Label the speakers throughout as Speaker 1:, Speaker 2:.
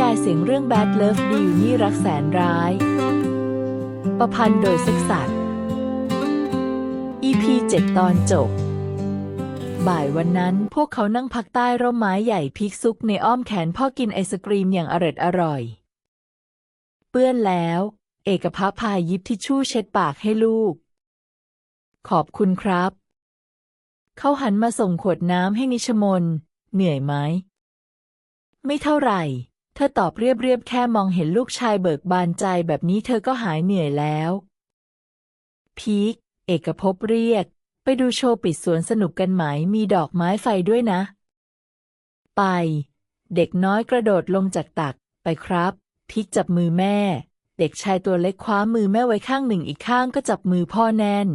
Speaker 1: ยายเสียงเรื่อง Bad Love ดีอยู่นี่รักแสนร้าย ประพันธ์โดยเซ็กสัตว์ EP 7 ตอนจบ บ่ายวันนั้นพวกเขานั่งพักใต้ร่มไม้ใหญ่พิกซุกในอ้อมแขนพ่อกินไอศกรีมอย่างอร่อยอร่อย เปื้อนแล้ว เอกภพพายยิบทิชชู่เช็ดปากให้ลูก ขอบคุณครับ เขาหันมาส่งขวดน้ำให้นิชมน เหนื่อยไหม ไม่เท่าไหร่ เธอตอบเรียบๆแค่มองเห็นลูกชายเบิกบานใจแบบนี้เธอก็หายเหนื่อยแล้ว พีคเอกภพเรียก ไปดูโชว์ปิดสวนสนุกกันไหมมีดอกไม้ไฟด้วยนะ ไป เด็กน้อยกระโดดลงจากตักไปครับ พีคจับมือแม่ เด็กชายตัวเล็กคว้ามือแม่ไว้ข้างหนึ่งอีกข้างก็จับมือพ่อแน่น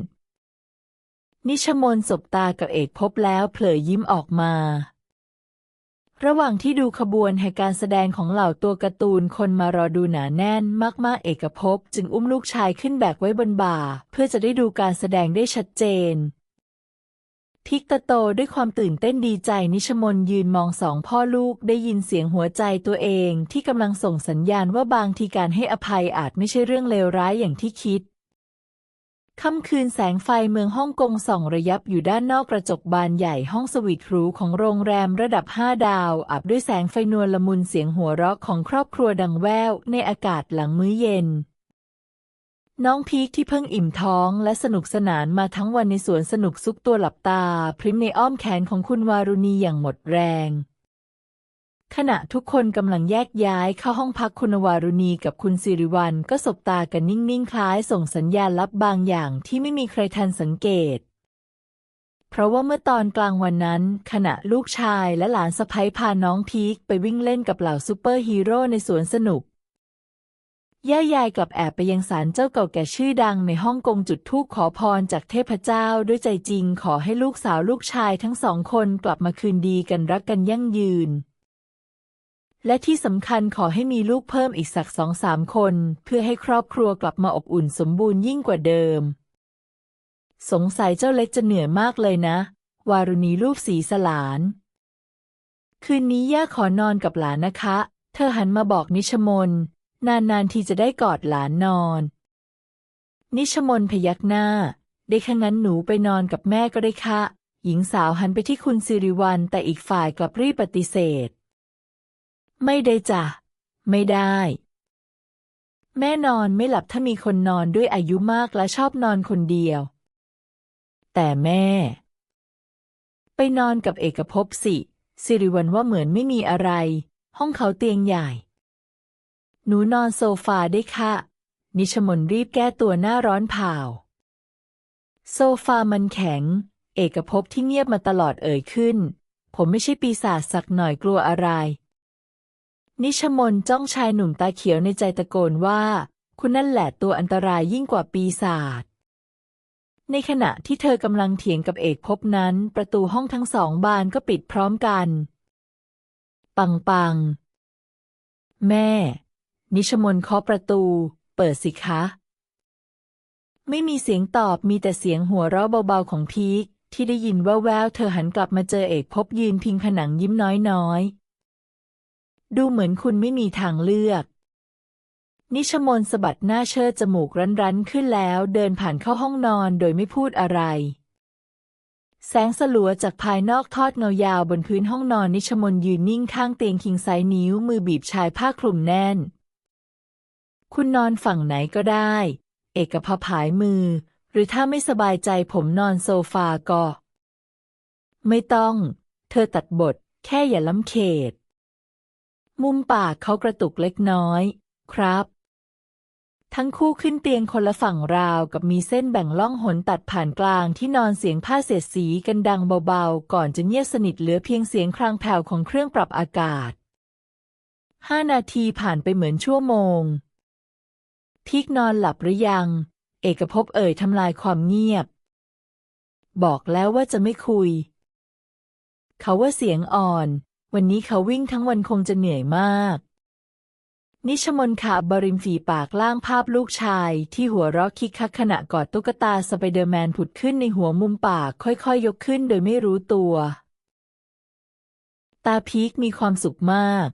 Speaker 1: นิชมนสบตากับเอกภพแล้วเผลอยิ้มออกมา ระหว่างที่ดูขบวนแห่การแสดงของเหล่าตัวการ์ตูนคนมารอดูหนาแน่นมากๆ เอกภพจึงอุ้มลูกชายขึ้นแบกไว้บนบ่า เพื่อจะได้ดูการแสดงได้ชัดเจน พิกตะโตด้วยความตื่นเต้นดีใจนิชมนยืนมองสองพ่อลูกได้ยินเสียงหัวใจตัวเองที่กำลังส่งสัญญาณว่าบางทีการให้อภัยอาจไม่ใช่เรื่องเลวร้ายอย่างที่คิด ค่ำคืนแสงไฟเมืองฮ่องกงส่องระยับอยู่ด้านนอกกระจกบานใหญ่ห้องสวีทหรูของโรงแรมระดับห้าดาวอาบด้วยแสงไฟนวลละมุนเสียงหัวเราะของครอบครัวดังแว่วในอากาศหลังมื้อเย็น น้องพีคที่เพิ่งอิ่มท้องและสนุกสนานมาทั้งวันในสวนสนุกซุกตัวหลับตา พริมในอ้อมแขนของคุณวารุณีอย่างหมดแรง ขณะทุกคนกำลังแยกย้ายเข้าห้องพักคุณวารุณีกับคุณสิริวัลก็สบตากันนิ่งๆ คล้ายส่งสัญญาณลับบางอย่างที่ไม่มีใครทันสังเกต เพราะว่าเมื่อตอนกลางวันนั้น ขณะลูกชายและหลานสะใภ้พาน้องพีคไปวิ่งเล่นกับเหล่าซูเปอร์ฮีโร่ในสวนสนุก ย่ายายกลับแอบไปยังศาลเจ้าเก่าแก่ชื่อดังในฮ่องกงจุดธูปขอพรจากเทพเจ้าด้วยใจจริงขอให้ลูกสาวลูกชายทั้งสองคนกลับมาคืนดีกันรักกันยั่งยืน และที่สำคัญขอให้มีลูกเพิ่มอีกสักสองสามคน เพื่อให้ครอบครัวกลับมาอบอุ่นสมบูรณ์ยิ่งกว่าเดิม สงสัยเจ้าเล็กจะเหนื่อยมากเลยนะ วารุณีรูปสีสลาน คืนนี้ย่าขอนอนกับหลานนะคะ เธอหันมาบอกนิชมน นานๆทีจะได้กอดหลานนอน นิชมนพยักหน้า ได้แค่งั้นหนูไปนอนกับแม่ก็ได้ค่ะ หญิงสาวหันไปที่คุณสิริวัลแต่อีกฝ่ายกลับรีบปฏิเสธ ไม่ได้จ้ะ ไม่ได้ แม่นอนไม่หลับถ้ามีคนนอนด้วยอายุมากและชอบนอนคนเดียว แต่แม่ ไปนอนกับเอกภพสิ สิริวัลว่าเหมือนไม่มีอะไร ห้องเขาเตียงใหญ่ หนูนอนโซฟาได้ค่ะ นิชมนรีบแก้ตัวหน้าร้อนเผาโซฟามันแข็ง เอกภพที่เงียบมาตลอดเอ่ยขึ้น ผมไม่ใช่ปีศาจสักหน่อยกลัวอะไร นิชมนจ้องชายหนุ่มตาเขียวในใจตะโกนว่า คุณนั่นแหละตัวอันตรายยิ่งกว่าปีศาจในขณะที่เธอกำลังเถียงกับเอกภพนั้น ประตูห้องทั้งสองบานก็ปิดพร้อมกัน ปังปัง แม่ นิชมนเคาะประตู เปิดสิคะ ไม่มีเสียงตอบมีแต่เสียงหัวเราะเบาๆของพีคที่ได้ยินแว่วๆเธอหันกลับมาเจอเอกภพยืนพิงผนังยิ้มน้อยๆ ดูเหมือนคุณไม่มีทางเลือก นิชมนสะบัดหน้าเชิดจมูกรั้นๆขึ้นแล้ว เดินผ่านเข้าห้องนอนโดยไม่พูดอะไร แสงสลัวจากภายนอกทอดเงายาวบนพื้นห้องนอนนิชมนยืนนิ่งข้างเตียงคิงไซส์นิ้วมือบีบชายผ้าคลุมแน่น คุณนอนฝั่งไหนก็ได้ เอกภพผายมือ หรือถ้าไม่สบายใจผมนอนโซฟาก็ ไม่ต้อง เธอตัดบท แค่อย่าล้ำเขต มุมปากเขากระตุกเล็กน้อย ครับ ทั้งคู่ขึ้นเตียงคนละฝั่งราวกับมีเส้นแบ่งล่องหนตัดผ่านกลางที่นอนเสียงผ้าเสียดสีกันดังเบาๆ ก่อนจะเงียบสนิทเหลือเพียงเสียงครางแผ่วของเครื่องปรับอากาศห้านาทีผ่านไปเหมือนชั่วโมง พีกนอนหลับหรือยัง เอกภพเอ่ยทำลายความเงียบ บอกแล้วว่าจะไม่คุย เขาว่าเสียงอ่อน วันนี้เขาวิ่งทั้งวันคงจะเหนื่อยมาก นิชมนขาบริมฝีปากล่างภาพลูกชาย ที่หัวเราะคิกคักขณะกอดตุ๊กตาสไปเดอร์แมนผุดขึ้นในหัวมุมปาก ค่อยๆยยกขึ้นโดยไม่รู้ตัว ตาพีกมีความสุขมาก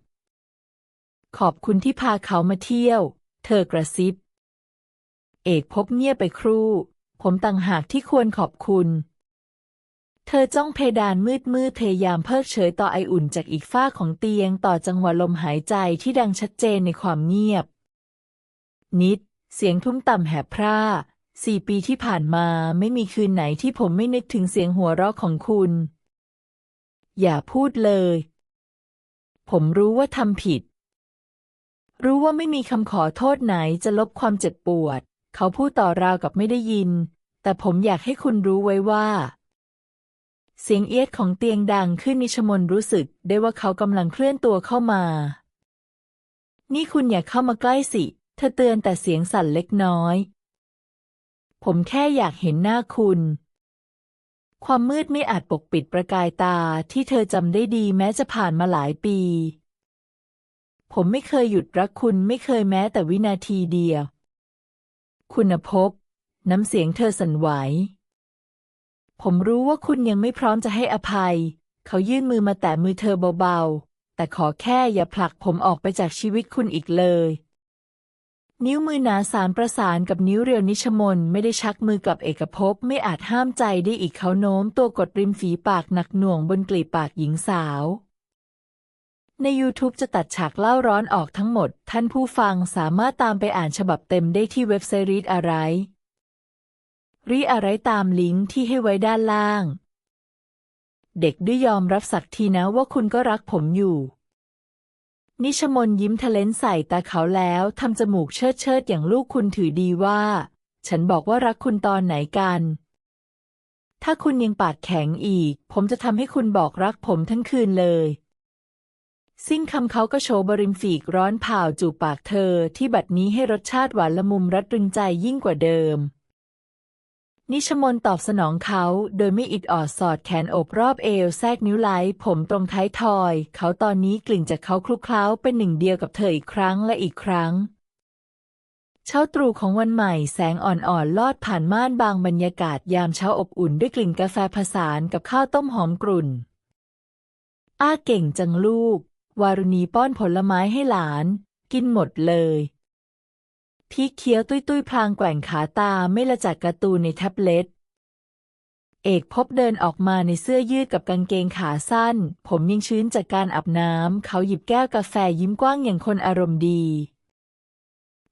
Speaker 1: ขอบคุณที่พาเขามาเที่ยว เธอกระซิบ เอกพบเงียบไปครู่ ผมต่างหากที่ควรขอบคุณ เธอจ้องเพดานมืดมืดพยายามเพิกเฉยต่อไออุ่นจากอีกฝ้าของเตียงต่อจังหวะลมหายใจที่ดังชัดเจนในความเงียบ นิด เสียงทุ้มต่ำแหบพร่าสี่ปีที่ผ่านมาไม่มีคืนไหนที่ผมไม่นึกถึงเสียงหัวเราะของคุณ อย่าพูดเลย ผมรู้ว่าทำผิด รู้ว่าไม่มีคำขอโทษไหนจะลบความเจ็บปวด เขาพูดต่อราวกับไม่ได้ยิน แต่ผมอยากให้คุณรู้ไว้ว่า เสียงเอียดของเตียงดังขึ้นนิชมนรู้สึกได้ว่าเขากำลังเคลื่อนตัวเข้ามา นี่คุณอย่าเข้ามาใกล้สิ เธอเตือนแต่เสียงสั่นเล็กน้อย ผมแค่อยากเห็นหน้าคุณ ความมืดไม่อาจปกปิดประกายตาที่เธอจำได้ดีแม้จะผ่านมาหลายปี ผมไม่เคยหยุดรักคุณไม่เคยแม้แต่วินาทีเดียว คุณภพน้ำเสียงเธอสั่นไหว ผมรู้ว่าคุณยังไม่พร้อมจะให้อภัย เขายื่นมือมาแตะมือเธอเบาๆ แต่ขอแค่อย่าผลักผมออกไปจากชีวิตคุณอีกเลย นิ้วมือหนาสารประสานกับนิ้วเรียวนิชมนไม่ได้ชักมือกับเอกภพไม่อาจห้ามใจได้อีกเขาโน้มตัวกดริมฝีปากหนักหน่วงบนกลีบปากหญิงสาวใน YouTube จะตัดฉากเล่าร้อนออกทั้งหมด ท่านผู้ฟังสามารถตามไปอ่านฉบับเต็มได้ที่เว็บไซต์อะไร รีอะไรตามลิงก์ที่ให้ไว้ด้านล่าง เด็กด้วยยอมรับสักทีนะว่าคุณก็รักผมอยู่ นิชมนยิ้มทะเลนใส่ตาเขาแล้วทำจมูกเชิดเชิดอย่างลูกคุณถือดีว่า ฉันบอกว่ารักคุณตอนไหนกัน ถ้าคุณยังปากแข็งอีก ผมจะทำให้คุณบอกรักผมทั้งคืนเลยสิ้นคำเขาก็โชว์บริมฝีกร้อนเผาจูบปากเธอที่บัดนี้ให้รสชาติหวานละมุมรัดรึงใจยิ่งกว่าเดิม นิชมนตอบสนองเขา โดยไม่อิดออดสอดแขนอบรอบเอวแทรกนิ้วไล้ผมตรงท้ายทอย เขาตอนนี้กลิ่นจากเขาคลุกเคล้าเป็นหนึ่งเดียวกับเธออีกครั้งและอีกครั้ง เช้าตรู่ของวันใหม่แสงอ่อนๆลอดผ่านม่านบางบรรยากาศยามเช้าอบอุ่นด้วยกลิ่นกาแฟผสานกับข้าวต้มหอมกรุ่น อ้าเก่งจังลูก วารุณีป้อนผลไม้ให้หลาน กินหมดเลย พีคเคี้ยวตุ้ยตุ้ยพลางแกว่งขาตาไม่ละจากการ์ตูนในแท็บเล็ต เอกพบเดินออกมาในเสื้อยืดกับกางเกงขาสั้น ผมยังชื้นจากการอาบน้ำ เขาหยิบแก้วกาแฟยิ้มกว้างอย่างคนอารมณ์ดี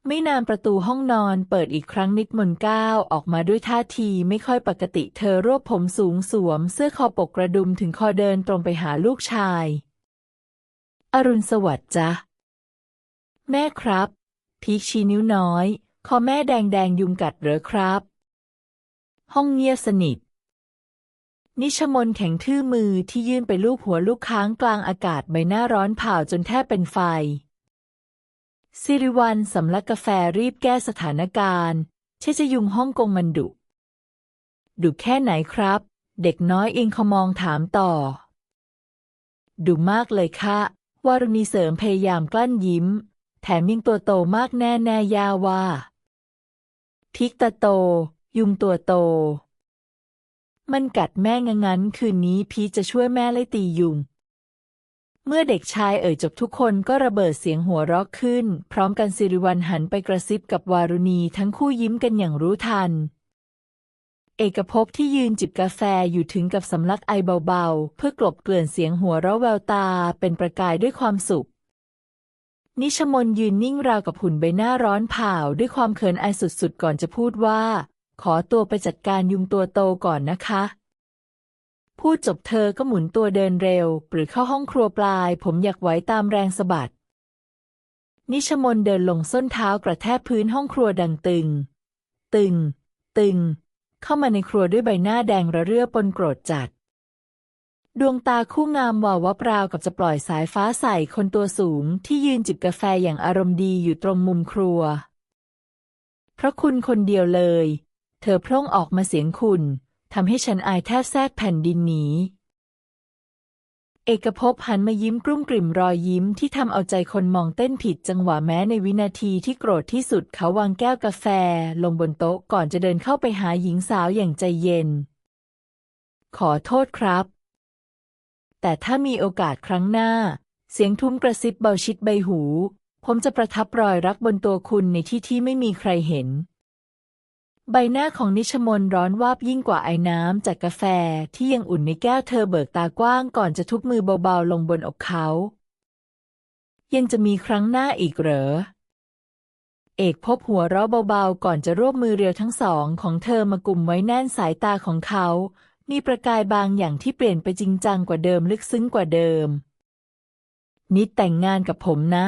Speaker 1: ไม่นานประตูห้องนอนเปิดอีกครั้งนิดมนก้าวออกมาด้วยท่าทีไม่ค่อยปกติเธอรวบผมสูงสวม เสื้อคอปกกระดุมถึงคอเดินตรงไปหาลูกชาย อรุณสวัสดิ์จ๊ะแม่ครับ พีคชี้นิ้วน้อย คอแม่แดงแดงยุงกัดเหรอครับ ห้องเงียบสนิท นิชมนแข็งทื่อมือที่ยื่นไปลูบหัวลูกค้างกลางอากาศใบหน้าร้อนเผาจนแทบเป็นไฟ สิริวัลสำลักกาแฟรีบแก้สถานการณ์เชจะยุงฮ่องกงมันดุ ดุแค่ไหนครับ เด็กน้อยเองเขมองถามต่อ ดุมากเลยค่ะวารุณีเสริมพยายามกลั้นยิ้ม แถมยังตัวโตมากแน่แน่ยาว่า ทิกตาโต ยุงตัวโต มันกัดแม่งงั้นคืนนี้พีจะช่วยแม่ไล่ตียุง เมื่อเด็กชายเอ่ยจบทุกคนก็ระเบิดเสียงหัวเราะขึ้น พร้อมกันสิริวัลหันไปกระซิบกับวารุณีทั้งคู่ยิ้มกันอย่างรู้ทันเอกภพที่ยืนจิบกาแฟอยู่ถึงกับสำลักไอเบาๆ เพื่อกลบเกลื่อนเสียงหัวเราะแววตาเป็นประกายด้วยความสุข นิชมนยืนนิ่งราวกับหุ่นใบหน้าร้อนเผาด้วยความเขินอายสุดๆ ก่อนจะพูดว่า ขอตัวไปจัดการยุงตัวโตก่อนนะคะ พูดจบเธอก็หมุนตัวเดินเร็วปรือเข้าห้องครัวปลาย ผมอยากไหวตามแรงสะบัด นิชมนเดินลงส้นเท้ากระแทกพื้นห้องครัวดังตึง ตึง ตึง เข้ามาในครัวด้วยใบหน้าแดงระเรื่อปนโกรธจัด ดวงตาคู่งามวาววับราวกับจะปล่อยสายฟ้าใส่คนตัวสูงที่ยืนจิบกาแฟอย่างอารมณ์ดีอยู่ตรงมุมครัว เพราะคุณคนเดียวเลย เธอพร่งออกมาเสียงคุณทำให้ฉันอายแทบแทรกแผ่นดินหนีเอกภพหันมายิ้มกลุ้มกลิ่มรอยยิ้มที่ทำเอาใจคนมองเต้นผิดจังหวะแม้ในวินาทีที่โกรธที่สุดเขาวางแก้วกาแฟ ลงบนโต๊ะก่อนจะเดินเข้าไปหาหญิงสาวอย่างใจเย็น ขอโทษครับ แต่ถ้ามีโอกาสครั้งหน้า เสียงทุ้มกระซิบเบาชิดใบหู ผมจะประทับรอยรักบนตัวคุณในที่ที่ไม่มีใครเห็น ใบหน้าของนิชมนร้อนวาบยิ่งกว่าไอ้น้ำจากกาแฟที่ยังอุ่นในแก้วเธอเบิกตากว้างก่อนจะทุบมือเบาๆลงบนอกเขา ยังจะมีครั้งหน้าอีกเหรอเอกพบหัวเราะเบาๆ ก่อนจะรวบมือเรียวทั้งสองของเธอมากุมไว้แน่นสายตาของเขา มีประกายบางอย่างที่เปลี่ยนไปจริงจังกว่าเดิมลึกซึ้งกว่าเดิม นิดแต่งงานกับผมนะ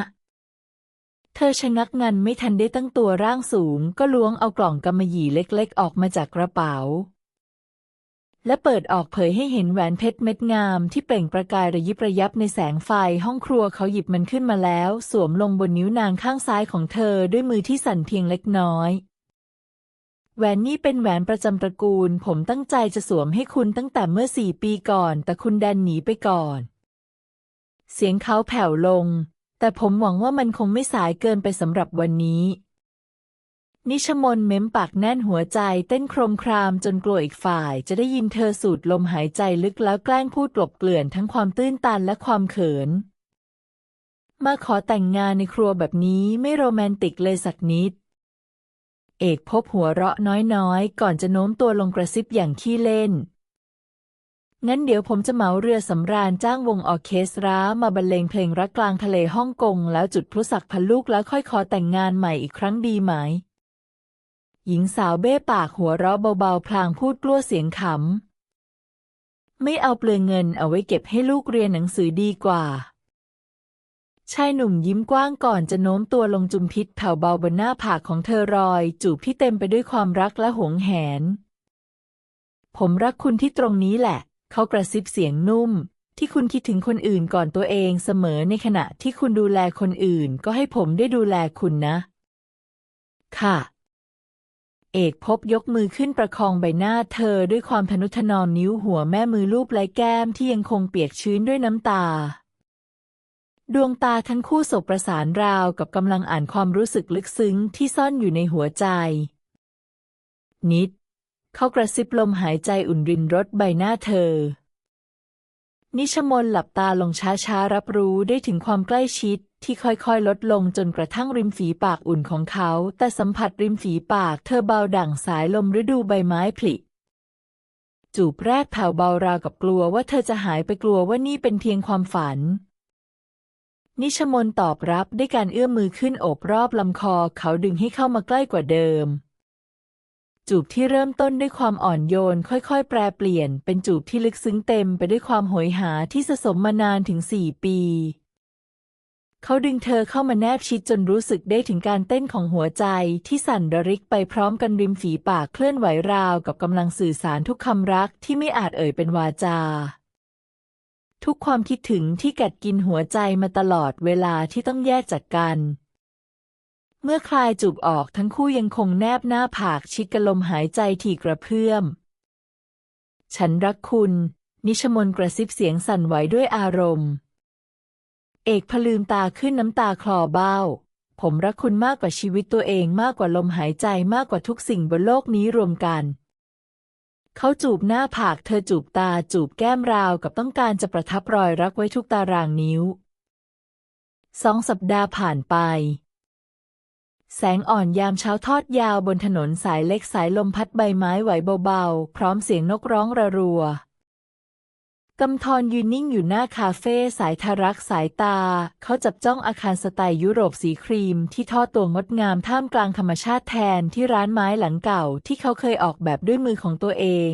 Speaker 1: เธอชะงักงันไม่ทันได้ตั้งตัวร่างสูง ก็ล้วงเอากล่องกำมะหยี่เล็กๆ ออกมาจากกระเป๋า และเปิดออกเผยให้เห็นแหวนเพชรเม็ดงามที่เปล่งประกายระยิบระยับในแสงไฟห้องครัวเขาหยิบมันขึ้นมาแล้ว สวมลงบนนิ้วนางข้างซ้ายของเธอด้วยมือที่สั่นเพียงเล็กน้อย แหวนนี้เป็นแหวนประจำตระกูล ผมตั้งใจจะสวมให้คุณตั้งแต่เมื่อสี่ปีก่อน แต่คุณดันหนีไปก่อน เสียงเขาแผ่วลง แต่ผมหวังว่ามันคงไม่สายเกินไปสำหรับวันนี้ นิชมนเม้มปากแน่นหัวใจ เต้นโครมครามจนกลัวอีกฝ่าย จะได้ยินเธอสูดลมหายใจลึกแล้วแกล้งพูดกลบเกลื่อนทั้งความตื้นตันและความเขิน มาขอแต่งงานในครัวแบบนี้ไม่โรแมนติกเลยสักนิด เอกพบหัวเราะน้อยๆ ก่อนจะโน้มตัวลงกระซิบอย่างขี้เล่น งั้นเดี๋ยวผมจะเหมาเรือสำราญจ้างวงออเคสตรามาบรรเลงเพลงรักกลางทะเลฮ่องกง แล้วจุดพลุสักพันลูกแล้วค่อยขอแต่งงานใหม่อีกครั้งดีไหม หญิงสาวเบ้ปากหัวเราะเบาๆ พลางพูดกลั้วเสียงขำ ไม่เอาเปลืองเงินเอาไว้เก็บให้ลูกเรียนหนังสือดีกว่า ชายหนุ่มยิ้มกว้างก่อนจะโน้มตัวลงจุมพิษแผ่วเบาบนหน้าผากของเธอรอย จูบที่เต็มไปด้วยความรักและหวงแหน ผมรักคุณที่ตรงนี้แหละ เขากระซิบเสียงนุ่ม ที่คุณคิดถึงคนอื่นก่อนตัวเองเสมอในขณะที่คุณดูแลคนอื่น ก็ให้ผมได้ดูแลคุณนะ ค่ะ เอกพบยกมือขึ้นประคองใบหน้าเธอด้วยความทนุถนอมนิ้วหัวแม่มือลูบไล้แก้มที่ยังคงเปียกชื้นด้วยน้ำตา ดวงตาทั้งคู่สบประสานราวกับกำลังอ่านความรู้สึกลึกซึ้งที่ซ่อนอยู่ในหัวใจ นิด เขากระซิบลมหายใจอุ่นรินรสใบหน้าเธอ นิชมนหลับตาลงช้าๆ รับรู้ได้ถึงความใกล้ชิดที่ค่อยๆ ลดลงจนกระทั่งริมฝีปากอุ่นของเขา แต่สัมผัสริมฝีปากเธอเบาดั่งสายลมฤดูใบไม้ผลิจูบแรกแผ่วเบาราวกับกลัวว่าเธอจะหายไปกลัวว่านี่เป็นเพียงความฝัน นิชมนตอบรับด้วยการเอื้อมมือขึ้นโอบรอบลำคอเขาดึงให้เข้ามาใกล้กว่าเดิม จูบที่เริ่มต้นด้วยความอ่อนโยน ค่อยๆ แปรเปลี่ยน เป็นจูบที่ลึกซึ้งเต็มไปด้วยความโหยหาที่สะสมมานานถึงสี่ปี เขาดึงเธอเข้ามาแนบชิดจนรู้สึกได้ถึงการเต้นของหัวใจที่สั่นระริกไปพร้อมกันริมฝีปากเคลื่อนไหวราวกับกำลังสื่อสารทุกคำรักที่ไม่อาจเอ่ยเป็นวาจา ทุกความคิดถึงที่กัดกินหัวใจมาตลอดเวลาที่ต้องแยกจากกัน เมื่อคลายจูบออกทั้งคู่ยังคงแนบหน้าผากชิดกันลมหายใจถี่กระเพื่อม ฉันรักคุณ นิชมนกระซิบเสียงสั่นไหวด้วยอารมณ์ เอกพลืมตาขึ้นน้ำตาคลอเบ้า ผมรักคุณมากกว่าชีวิตตัวเองมากกว่าลมหายใจมากกว่าทุกสิ่งบนโลกนี้รวมกัน เขาจูบหน้าผากเธอจูบตาจูบแก้มราวกับต้องการจะประทับรอยรักไว้ทุกตารางนิ้ว สองสัปดาห์ผ่านไป แสงอ่อนยามเช้าทอดยาวบนถนนสายเล็กสายลมพัดใบไม้ไหวเบาๆ พร้อมเสียงนกร้องระรัว กำธรยืนนิ่งอยู่หน้าคาเฟ่สายทารักสายตา เขาจับจ้องอาคารสไตล์ยุโรปสีครีมที่ทอดตัวงดงามท่ามกลางธรรมชาติแทนที่ร้านไม้หลังเก่าที่เขาเคยออกแบบด้วยมือของตัวเอง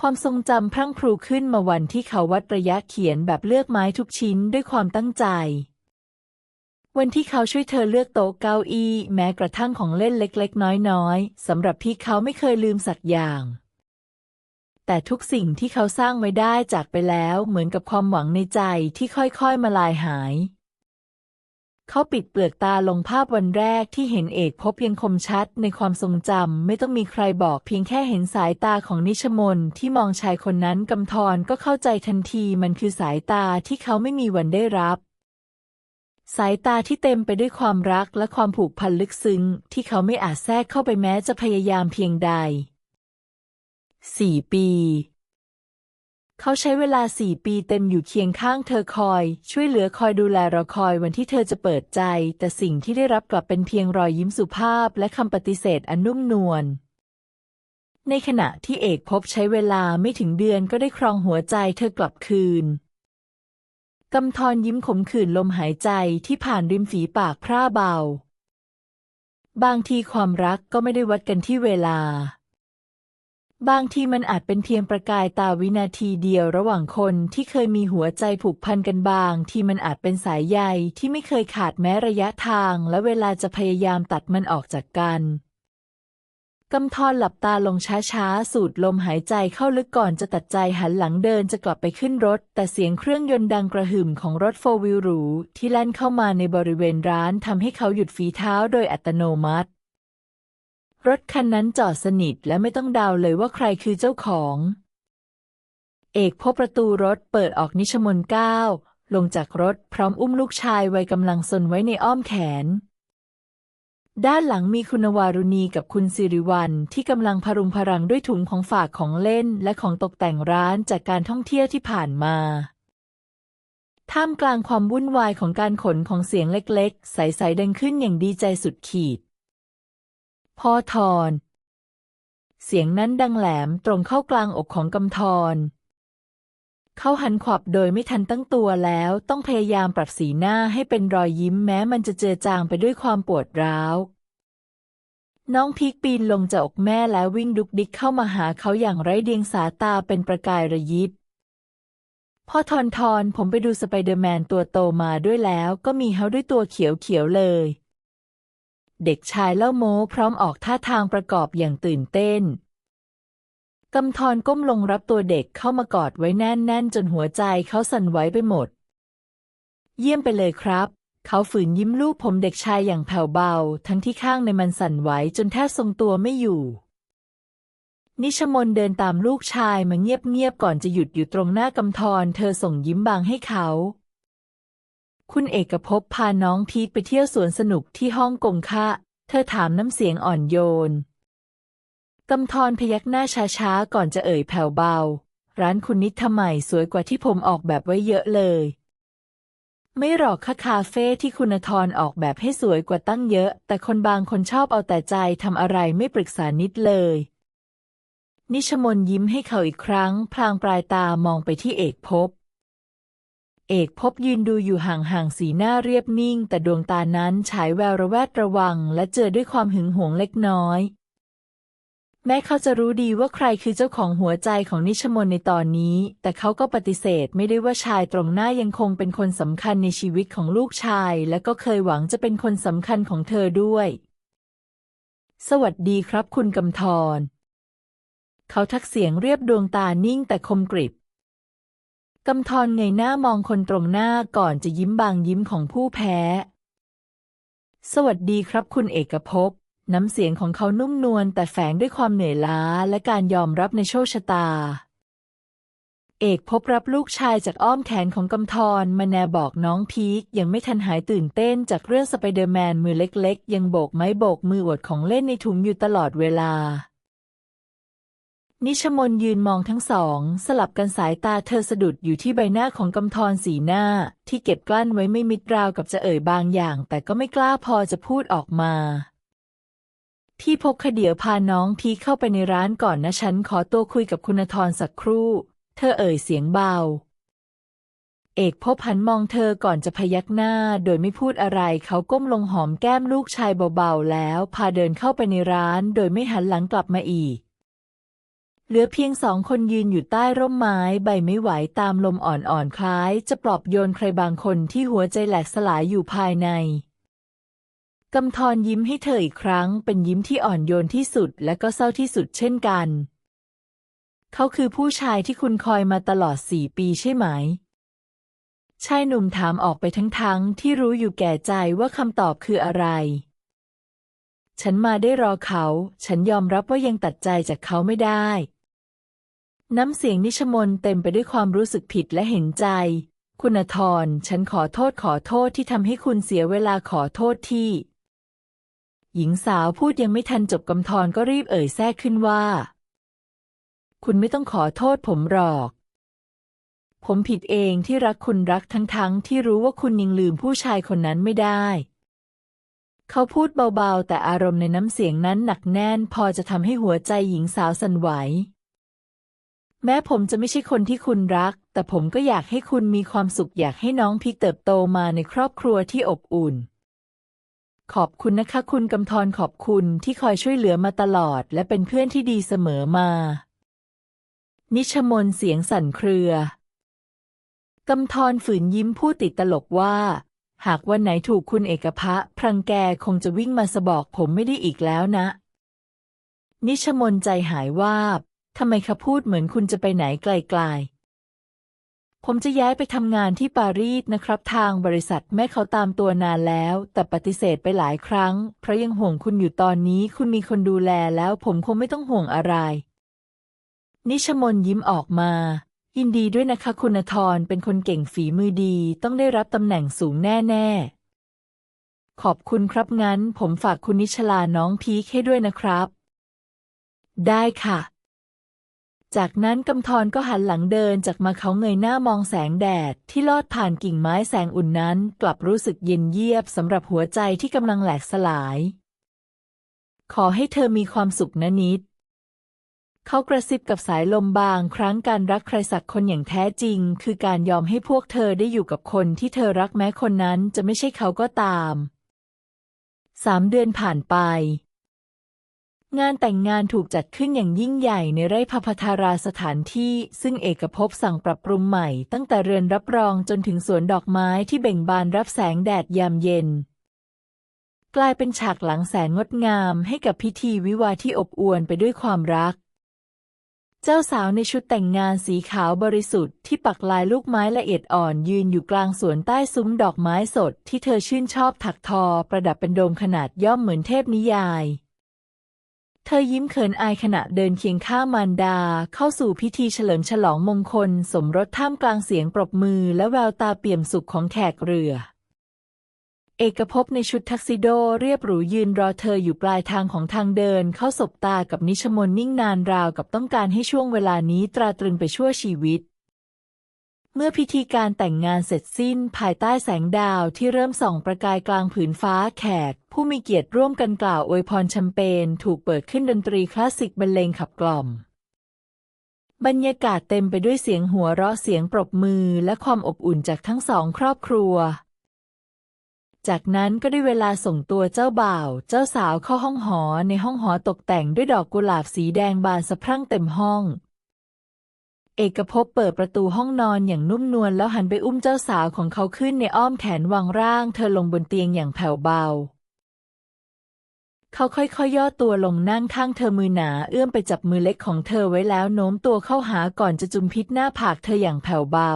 Speaker 1: ความทรงจำพรั่งพรูขึ้นมาวันที่เขาวัดระยะเขียนแบบเลือกไม้ทุกชิ้นด้วยความตั้งใจ วันที่เขาช่วยเธอเลือกโต๊ะเก้าอี้แม้กระทั่งของเล่นเล็ก ๆ น้อยๆสำหรับพี่เขาไม่เคยลืมสักอย่าง แต่ทุกสิ่งที่เขาสร้างไว้ได้จากไปแล้วเหมือนกับความหวังในใจที่ค่อยๆมาลายหาย เขาปิดเปลือกตาลงภาพวันแรกที่เห็นเอกพบยังคมชัดในความทรงจำไม่ต้องมีใครบอกเพียงแค่เห็นสายตาของนิชมนที่มองชายคนนั้นกำธรก็เข้าใจทันทีมันคือสายตาที่เขาไม่มีวันได้รับ สายตาที่เต็มไปด้วยความรักและความผูกพันลึกซึ้งที่เขาไม่อาจแทรกเข้าไปแม้จะพยายามเพียงใด สี่ปี เขาใช้เวลาสี่ปีเต็มอยู่เคียงข้างเธอคอย ช่วยเหลือคอยดูแลรอคอยวันที่เธอจะเปิดใจ แต่สิ่งที่ได้รับกลับเป็นเพียงรอยยิ้มสุภาพและคำปฏิเสธอันนุ่มนวลในขณะที่เอกภพใช้เวลาไม่ถึงเดือนก็ได้ครองหัวใจเธอกลับคืนกำธรยิ้มขมขื่นลมหายใจที่ผ่านริมฝีปากพร่าเบา บางทีความรักก็ไม่ได้วัดกันที่เวลา บางทีมันอาจเป็นเพียงประกายตาวินาทีเดียวระหว่างคนที่เคยมีหัวใจผูกพันกันบาง ที่มันอาจเป็นสายใยที่ไม่เคยขาดแม้ระยะทาง และเวลาจะพยายามตัดมันออกจากกันกำธรหลับตาลงช้าๆ สูดลมหายใจเข้าลึกก่อนจะตัดใจหันหลังเดินจะกลับไปขึ้นรถ แต่เสียงเครื่องยนต์ดังกระหึ่มของรถโฟร์วิลหรูที่แล่นเข้ามาในบริเวณร้านทำให้เขาหยุดฝีเท้าโดยอัตโนมัติ รถคันนั้นจอดสนิทและไม่ต้องเดาเลยว่าใครคือเจ้าของ เอกพบประตูรถเปิดออกนิชมนก้าวลงจากรถพร้อมอุ้มลูกชายวัยกำลังซนไว้ในอ้อมแขน ด้านหลังมีคุณวารุณีกับคุณสิริวัลที่กำลังพรุงพรังด้วยถุงของฝากของเล่นและของตกแต่งร้านจากการท่องเที่ยวที่ผ่านมา ท่ามกลางความวุ่นวายของการขนของเสียงเล็กๆ ใสๆดังขึ้นอย่างดีใจสุดขีด พ่อทอนเสียงนั้นดังแหลมตรงเข้ากลางอกของกำธรเขาหันขวับโดยไม่ทันตั้งตัวแล้วต้องพยายามปรับสีหน้าให้เป็นรอยยิ้มแม้มันจะเจือจางไปด้วยความปวดร้าว น้องพีกปีนลงจากอกแม่แล้ววิ่งดุกดิกเข้ามาหาเขาอย่างไร้เดียงสาตาเป็นประกายระยิบพ่อทอนทอนผมไปดูสไปเดอร์แมนตัวโตมาด้วยแล้ว ก็มีเฮาด้วยตัวเขียวเขียวๆเลย เด็กชายเล่าโม้พร้อมออกท่าทางประกอบอย่างตื่นเต้นกำธรก้มลงรับตัวเด็กเข้ามากอดไว้แน่นๆ จนหัวใจเขาสั่นไหวไปหมด เยี่ยมไปเลยครับ เขาฝืนยิ้มลูบผมเด็กชายอย่างแผ่วเบา ทั้งที่ข้างในมันสั่นไหวจนแทบทรงตัวไม่อยู่ นิชมนเดินตามลูกชายมาเงียบๆก่อนจะหยุดอยู่ตรงหน้ากำธรเธอส่งยิ้มบางให้เขา คุณเอกภพพาน้องพีทไปเที่ยวสวนสนุกที่ฮ่องกงค่ะ เธอถามน้ำเสียงอ่อนโยนกำธรพยักหน้าช้าๆ ก่อนจะเอ่ยแผ่วเบา ร้านคุณนิดทำไมสวยกว่าที่ผมออกแบบไว้เยอะเลย ไม่หรอกค่ะคาเฟ่ที่คุณธรออกแบบให้สวยกว่าตั้งเยอะ แต่คนบางคนชอบเอาแต่ใจทำอะไรไม่ปรึกษานิดเลย นิชมนยิ้มให้เขาอีกครั้ง พลางปลายตามองไปที่เอกภพ เอกภพยืนดูอยู่ห่างๆสีหน้าเรียบนิ่ง แต่ดวงตานั้นฉายแววระแวดระวัง และเจอด้วยความหึงหวงเล็กน้อย แม้เขาจะรู้ดีว่าใครคือเจ้าของหัวใจของนิชมนในตอนนี้ แต่เขาก็ปฏิเสธไม่ได้ว่าชายตรงหน้ายังคงเป็นคนสำคัญในชีวิตของลูกชาย และก็เคยหวังจะเป็นคนสำคัญของเธอด้วย สวัสดีครับคุณกำธรเขาทักเสียงเรียบดวงตานิ่งแต่คมกริบ กำธรเงยหน้ามองคนตรงหน้าก่อนจะยิ้มบางยิ้มของผู้แพ้ สวัสดีครับคุณเอกภพ น้ำเสียงของเขานุ่มนวลแต่แฝงด้วยความเหนื่อยล้าและการยอมรับในโชคชะตา เอกพบรับลูกชายจากอ้อมแขนของกำธรมาแนบอกน้องพีคยังไม่ทันหายตื่นเต้นจากเรื่องสไปเดอร์แมนมือเล็กๆ ยังโบกไม้โบกมืออวดของเล่นในถุงอยู่ตลอดเวลา นิชมนยืนมองทั้งสอง สลับกันสายตาเธอสะดุดอยู่ที่ใบหน้าของกำธรสีหน้า ที่เก็บกลั้นไว้ไม่มิดราวกับจะเอ่ยบางอย่าง แต่ก็ไม่กล้าพอจะพูดออกมาพี่พกขเดียวพาน้องพีเข้าไปในร้านก่อนนะฉันขอตัวคุยกับคุณธรสักครู่ เธอเอ่ยเสียงเบา เอกพบหันมองเธอก่อนจะพยักหน้า โดยไม่พูดอะไรเขาก้มลงหอมแก้มลูกชายเบาๆแล้ว พาเดินเข้าไปในร้าน โดยไม่หันหลังกลับมาอีก เหลือเพียงสองคนยืนอยู่ใต้ร่มไม้ใบไม่ไหวตามลมอ่อนๆคล้าย จะปลอบโยนใครบางคนที่หัวใจแหลกสลายอยู่ภายในกำธรยิ้มให้เธออีกครั้ง เป็นยิ้มที่อ่อนโยนที่สุดและก็เศร้าที่สุดเช่นกัน เขาคือผู้ชายที่คุณคอยมาตลอดสี่ปีใช่ไหม ชายหนุ่มถามออกไปทั้งๆที่รู้อยู่แก่ใจว่าคำตอบคืออะไร ฉันมาได้รอเขา ฉันยอมรับว่ายังตัดใจจากเขาไม่ได้ น้ำเสียงนิชมนเต็มไปด้วยความรู้สึกผิดและเห็นใจ คุณธรฉันขอโทษขอโทษที่ทำให้คุณเสียเวลาขอโทษที่ หญิงสาวพูดยังไม่ทันจบกำธรก็รีบเอ่ยแทรกขึ้นว่า คุณไม่ต้องขอโทษผมหรอก ผมผิดเองที่รักคุณรักทั้งๆทที่รู้ว่าคุณยังลืมผู้ชายคนนั้นไม่ได้ เขาพูดเบาๆ แต่อารมณ์ในน้ำเสียงนั้นหนักแน่น พอจะทำให้หัวใจหญิงสาวสั่นไหว แม้ผมจะไม่ใช่คนที่คุณรัก แต่ผมก็อยากให้คุณมีความสุขอยากให้น้องพิกเติบโตมาในครอบครัวที่อบอุ่น ขอบคุณนะคะ คุณกำธรขอบคุณที่คอยช่วยเหลือมาตลอด และเป็นเพื่อนที่ดีเสมอมา นิชมนเสียงสั่นเครือกำธรฝืนยิ้มพูดติดตลกว่า หากวันไหนถูกคุณเอกพะพรังแกคงจะวิ่งมาสบอกผมไม่ได้อีกแล้วนะ นิชมนใจหายวาบ ทำไมคะพูดเหมือนคุณจะไปไหนไกลๆ ผมจะย้ายไปทำงานที่ปารีสนะครับ ทางบริษัทแม่เขาตามตัวนานแล้ว แต่ปฏิเสธไปหลายครั้ง เพราะยังห่วงคุณอยู่ตอนนี้ คุณมีคนดูแลแล้ว ผมคงไม่ต้องห่วงอะไร นิชมนยิ้มออกมา ยินดีด้วยนะคะ คุณธรเป็นคนเก่งฝีมือดี ต้องได้รับตำแหน่งสูงแน่ๆ ขอบคุณครับงั้น ผมฝากคุณนิชลาน้องพีคให้ด้วยนะครับ ได้ค่ะ จากนั้นกำธรก็หันหลังเดินจากมาเขาเงยหน้ามองแสงแดด ที่ลอดผ่านกิ่งไม้แสงอุ่นนั้น กลับรู้สึกเย็นเยียบสำหรับหัวใจที่กำลังแหลกสลาย ขอให้เธอมีความสุขนะนิด เขากระซิบกับสายลมบาง ครั้งการรักใครสักคนอย่างแท้จริง คือการยอมให้พวกเธอได้อยู่กับคนที่เธอรักแม้คนนั้นจะไม่ใช่เขาก็ตามสามเดือนผ่านไป งานแต่งงานถูกจัดขึ้นอย่างยิ่งใหญ่ในไร่พพทาราสถานที่ ซึ่งเอกภพสั่งปรับปรุงใหม่ ตั้งแต่เรือนรับรองจนถึงสวนดอกไม้ที่เบ่งบานรับแสงแดดยามเย็น กลายเป็นฉากหลังแสนงดงามให้กับพิธีวิวาที่อบอวลไปด้วยความรัก เจ้าสาวในชุดแต่งงานสีขาวบริสุทธิ์ที่ปักลายลูกไม้ละเอียดอ่อนยืนอยู่กลางสวนใต้ซุ้มดอกไม้สดที่เธอชื่นชอบถักทอ ประดับเป็นโดมขนาดย่อมเหมือนเทพนิยาย เธอยิ้มเขินอายขณะเดินเคียงข้ามารดา เข้าสู่พิธีเฉลิมฉลองมงคล สมรสท่ามกลางเสียงปรบมือและแววตาเปี่ยมสุขของแขกเรือ เอกภพในชุดทักซิโดเรียบหรูยืนรอเธออยู่ปลายทางของทางเดิน เข้าสบตากับนิชมนนิ่งนานราวกับต้องการให้ช่วงเวลานี้ตราตรึงไปชั่วชีวิตเมื่อพิธีการแต่งงานเสร็จสิ้นภายใต้แสงดาวที่เริ่มส่องประกายกลางผืนฟ้าแขก ผู้มีเกียรติร่วมกันกล่าวอวยพรแชมเปญถูกเปิดขึ้นดนตรีคลาสสิกบรรเลงขับกล่อม บรรยากาศเต็มไปด้วยเสียงหัวเราะเสียงปรบมือและความอบอุ่นจากทั้งสองครอบครัว จากนั้นก็ได้เวลาส่งตัวเจ้าบ่าว เจ้าสาวเข้าห้องหอในห้องหอตกแต่งด้วยดอกกุหลาบสีแดงบานสะพรั่งเต็มห้องเอกภพเปิดประตูห้องนอนอย่างนุ่มนวลแล้วหันไปอุ้มเจ้าสาวของเขาขึ้นในอ้อมแขนวางร่าง เธอลงบนเตียงอย่างแผ่วเบา เขาค่อยๆย่อตัวลงนั่งข้างเธอมือหนา เอื้อมไปจับมือเล็กของเธอไว้แล้วโน้มตัวเข้าหาก่อนจะจุมพิษหน้าผากเธออย่างแผ่วเบา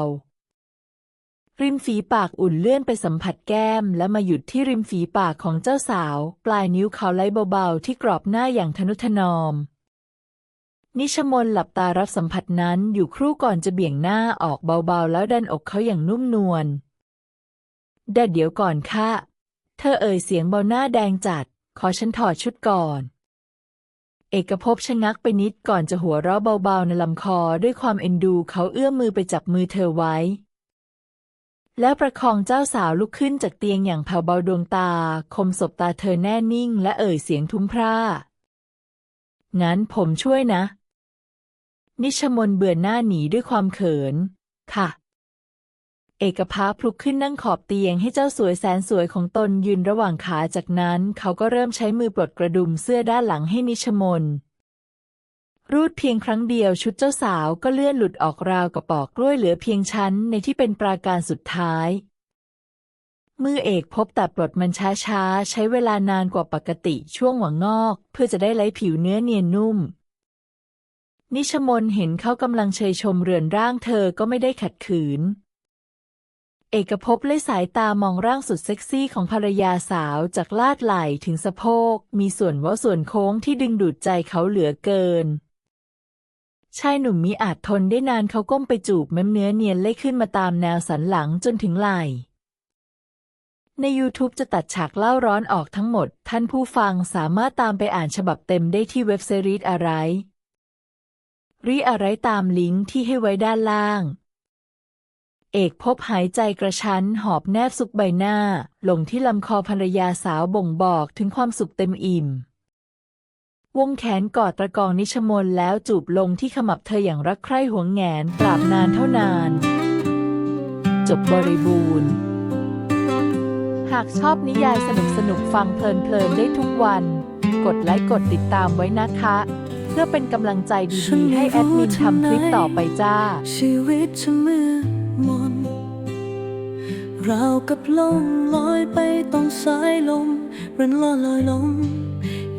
Speaker 1: ริมฝีปากอุ่นเลื่อนไปสัมผัสแก้ม และมาหยุดที่ริมฝีปากของเจ้าสาว ปลายนิ้วเขาไล้เบาๆที่กรอบหน้าอย่างทนุถนอม นิชมนหลับตารับสัมผัสนั้นอยู่ครู่ก่อนจะเบี่ยงหน้าออกเบาๆ แล้วดันอกเขาอย่างนุ่มนวลแดดเดี๋ยวก่อนค่ะ เธอเอ่ยเสียงเบาหน้าแดงจัด ขอฉันถอดชุดก่อน เอกภพชะงักไปนิดก่อนจะหัวเราะเบาๆในลำคอด้วยความเอ็นดูเขาเอื้อมมือไปจับมือเธอไว้ แล้วประคองเจ้าสาวลุกขึ้นจากเตียงอย่างแผ่วเบาดวงตา คมสบตาเธอแน่นิ่ง และเอ่ยเสียงทุ้มพร่างั้นผมช่วยนะ นิชมนเบื่อหน้าหนีด้วยความเขิน ค่ะ เอกภาพลุกขึ้นนั่งขอบเตียงให้เจ้าสวยแสนสวยของตนยืนระหว่างขาจากนั้นเขาก็เริ่มใช้มือปลดกระดุมเสื้อด้านหลังให้นิชมน รูดเพียงครั้งเดียวชุดเจ้าสาวก็เลื่อนหลุดออกราวกับปอกกล้วยเหลือเพียงชั้นในที่เป็นปราการสุดท้าย มือเอกพบแต่ปลดมันช้าๆ ใช้เวลานานกว่าปกติช่วงหัวงอก เพื่อจะได้ไล้ผิวเนื้อเนียนนุ่มนิชมนเห็นเขากำลังเชยชมเรือนร่างเธอก็ไม่ได้ขัดขืน เอกภพเลยสายตามองร่างสุดเซ็กซี่ของภรรยาสาวจากลาดไหล่ถึงสะโพก มีส่วนว่าส่วนโค้งที่ดึงดูดใจเขาเหลือเกิน ชายหนุ่มมิอาจทนได้นานเขาก้มไปจูบแม้มเนื้อเนียนเล่ขึ้นมาตามแนวสันหลังจนถึงไหล่ใน YouTube จะตัดฉากเล่าร้อนออกทั้งหมด ท่านผู้ฟังสามารถตามไปอ่านฉบับเต็มได้ที่เว็บไซต์อะไรรีอะไรตามลิงก์ที่ให้ไว้ด้านล่าง เอกพบหายใจกระชั้นหอบแนบซุกใบหน้า ลงที่ลำคอภรรยาสาวบ่งบอกถึงความสุขเต็มอิ่ม วงแขนกอดประกองนิชมนแล้วจูบลงที่ขมับเธออย่างรักใคร่หวงแหนตราบนานเท่านาน จบบริบูรณ์ หากชอบนิยายสนุกสนุกๆฟังเพลินๆได้ทุกวัน กดไลค์กดติดตามไว้นะคะ เพื่อเป็นกำลังใจดีๆให้แอดมินทำคลิปต่อไปจ้า
Speaker 2: ชีวิตฉันมืด มนราวกับลมลอยไปตรงสายลมเรันลอยลอยลม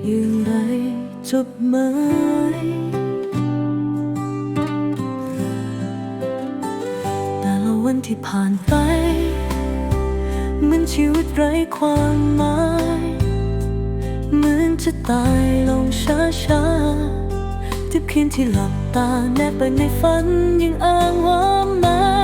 Speaker 2: อยืนใดจบไหมแต่ละวันที่ผ่านไปเหมือนชีวิตไร้ความหมายเหมือนจะตายลงช้าช้าๆทุกคืนที่หลับตาแนบไปในฝันยังอ้างว่าไม่